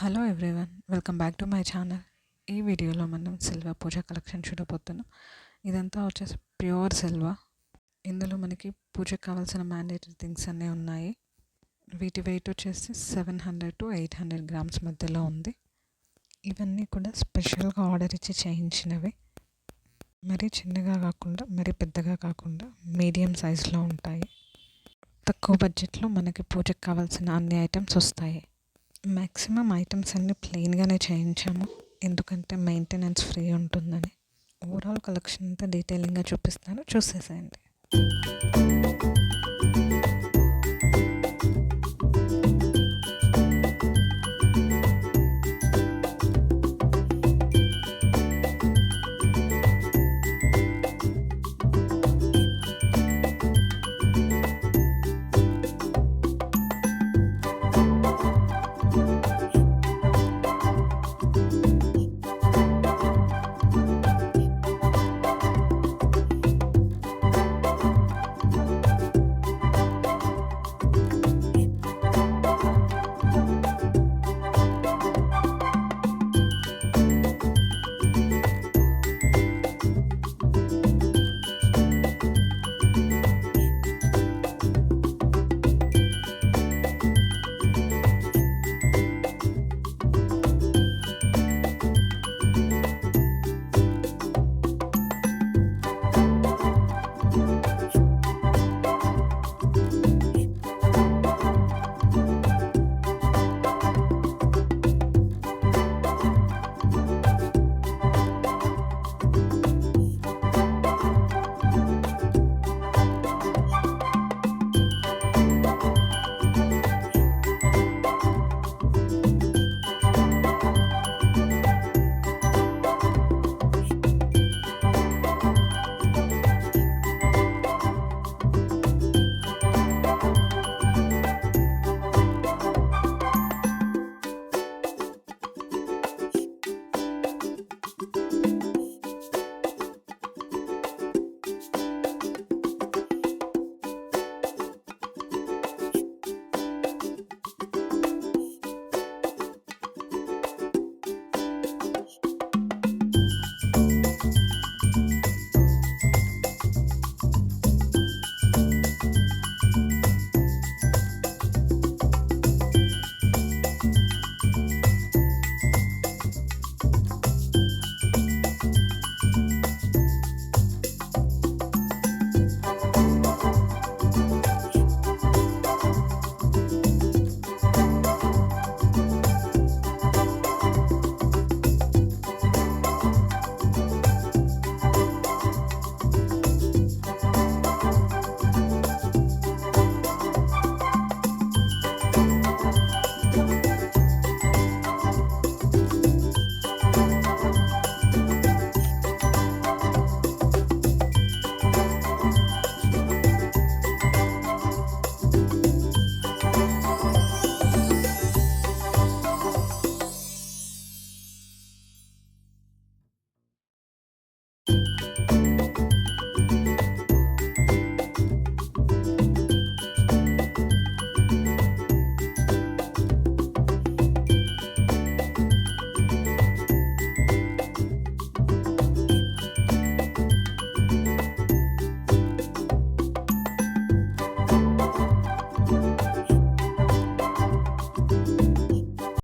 Hello everyone welcome back to my channel ఈ వీడియోలో మనం సిల్వర్ పూజ కలెక్షన్ చూడబోతున్నాం. ఇదంతా వచ్చేసి ప్యూర్ సిల్వర్ ఇందులో మనకి పూజకు కావాల్సిన మ్యాండేటరీ థింగ్స్ అన్నీ ఉన్నాయి. వీటి వెయిట్ వచ్చేసి seven hundred to eight hundred grams మధ్యలో ఉంది. ఇవన్నీ కూడా స్పెషల్గా ఆర్డర్ ఇచ్చి చేయించినవి. మరీ చిన్నగా కాకుండా మరీ పెద్దగా కాకుండా మీడియం సైజులో ఉంటాయి. తక్కువ బడ్జెట్లో మనకి పూజకు కావాల్సిన అన్ని ఐటమ్స్ వస్తాయి. మ్యాక్సిమం ఐటమ్స్ అన్నీ ప్లెయిన్గానే చేయించాము. ఎందుకంటే మెయింటెనెన్స్ ఫ్రీ ఉంటుందని. ఓవరాల్ కలెక్షన్ అంతా డీటెయిలింగ్గా చూపిస్తాను. చూసేసేయండి.